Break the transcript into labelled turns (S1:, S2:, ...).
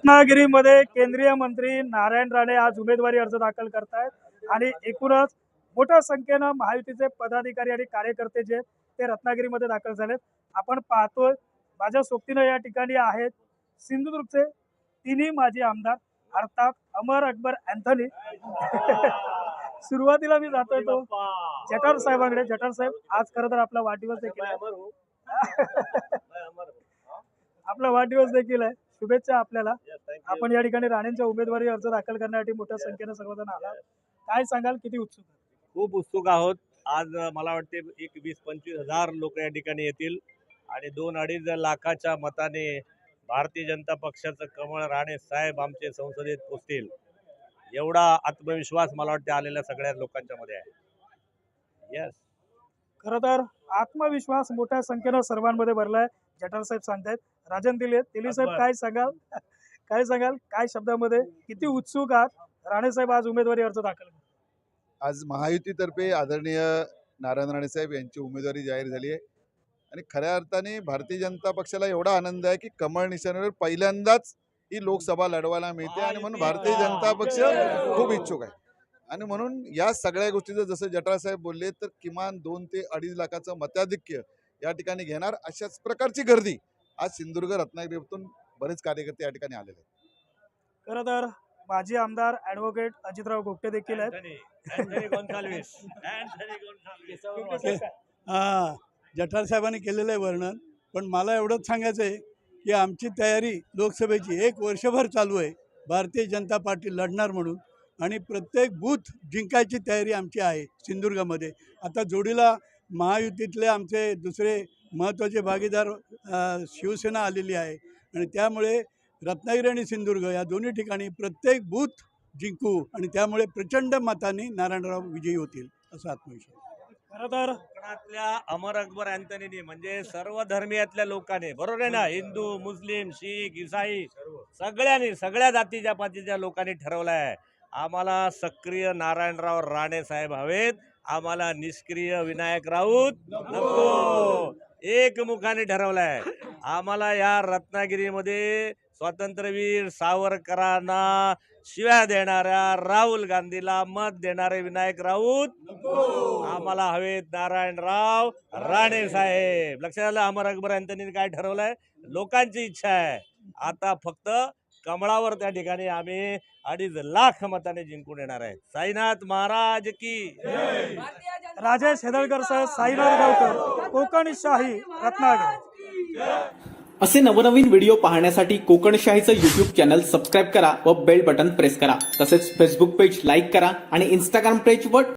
S1: रत्नागिरीमध्ये केंद्रीय मंत्री नारायण राणे आज उमेदवारी अर्ज दाखल करतायत आणि एकूणच मोठ्या संख्येनं महायुतीचे पदाधिकारी आणि कार्यकर्ते जे ते रत्नागिरीमध्ये दाखल झालेत. आपण पाहतोय माझ्या सोबतीनं या ठिकाणी आहेत सिंधुदुर्गचे तिन्ही माजी आमदार अर्थात अमर अकबर अँथनी. सुरुवातीला मी जातोय तो. जठार साहेबांकडे. जठार साहेब आज खरं तर आपला वाढदिवस देखील आहे. आपला वाढदिवस देखील आहे. शुभेच्छा आपल्याला. आपण या ठिकाणी राणेंच्या उमेदवारी अर्ज दाखल करण्यासाठी मोठ्या संख्येनं सर्वजण आला. काय सांगाल? किती उत्सुक?
S2: खूप उत्सुक आहोत. आज मला वाटते एक वीस पंचवीस हजार लोक या ठिकाणी येतील. आणि दोन अडीच लाखाच्या मताने भारतीय जनता पक्षाचं कमळ राणे साहेब आमचे संसदेत पोचतील. एवढा आत्मविश्वास मला वाटते आलेल्या सगळ्या लोकांच्या मध्ये आहे. येस
S1: खरं तर आत्मविश्वास मोठ्या संख्येनं सर्वांमध्ये भरलाय. जठार साहेब सांगतायत. राजन दिले दिली साहेब काय सांगाल? काय सांगाल? काय शब्दामध्ये? किती उत्सुक आहात? राणे साहेब आज उमेदवारी अर्ज दाखल.
S3: आज महायुतीतर्फे आदरणीय नारायण राणे साहेब यांची उमेदवारी जाहीर झाली आहे. आणि खऱ्या अर्थाने भारतीय जनता पक्षाला एवढा आनंद आहे की कमळ निशाणीवर पहिल्यांदाच ही लोकसभा लढवायला मिळते आणि म्हणून भारतीय जनता पक्ष खूप इच्छुक आहे. आणि म्हणून या सगळ्या गोष्टीचं जसं जटाळ साहेब बोलले तर किमान दोन ते अडीच लाखाचं मताधिक्य या ठिकाणी घेणार अशाच प्रकारची गर्दी. आज सिंधुदुर्ग रत्नागिरीतून बरेच कार्यकर्ते या ठिकाणी आलेले आहेत.
S1: खरं तर माजी आमदार ऍडव्होकेट अजितराव गोपटे देखील आहेत.
S2: अँथनी गोन्साल्विस.
S4: हा जठार साहेबांनी केलेलं आहे वर्णन पण मला एवढंच सांगायचं आहे की आमची तयारी लोकसभेची एक वर्षभर चालू आहे. भारतीय जनता पार्टी लढणार म्हणून आणि प्रत्येक बूथ जिंकायची तयारी आमची आहे सिंधुदुर्गामध्ये. आता जोडीला महायुतीतले आमचे दुसरे महत्त्वाचे भागीदार शिवसेना आलेली आहे. आणि त्यामुळे रत्नागिरी आणि सिंधुदुर्ग या दोन्ही ठिकाणी प्रत्येक बूथ जिंकू आणि त्यामुळे प्रचंड मताने नारायणराव विजयी होतील असा आत्मविश्वास.
S1: खरं तर
S2: कोकणातल्या अमर अकबर अँथनीने म्हणजे सर्व धर्मीयातल्या लोकांनी बरोबर आहे ना? हिंदू मुस्लिम शीख इसाई सगळ्यांनी सगळ्या जातीच्या पातीच्या लोकांनी ठरवलं आहे आम्हाला सक्रिय नारायणराव राणे साहेब हवेत. आम्हाला निष्क्रिय विनायक राऊत नको. एकमुखाने ठरवलंय. आम्हाला या रत्नागिरीमध्ये स्वातंत्र्यवीर सावरकरांना शिव्या देणाऱ्या राहुल गांधीला मत देणारे विनायक राऊत आम्हाला हवेत नारायणराव राणे साहेब लक्षात आलं? अमर अकबर यांनी काय ठरवलंय? लोकांची इच्छा आहे. आता फक्त कमळावर त्या ठिकाणी आम्ही अडीच लाख मताने जिंकून येणार आहे. साईनाथ महाराज की
S1: राजेश हेदळकर सह साईनाथ गावकर कोकणशाही रत्नागिरी.
S5: असे नवनवीन व्हिडिओ पाहण्यासाठी कोकणशाहीचं युट्यूब चॅनल सबस्क्राईब करा व बेल बटन प्रेस करा. तसेच फेसबुक पेज लाईक करा आणि इंस्टाग्राम पेज व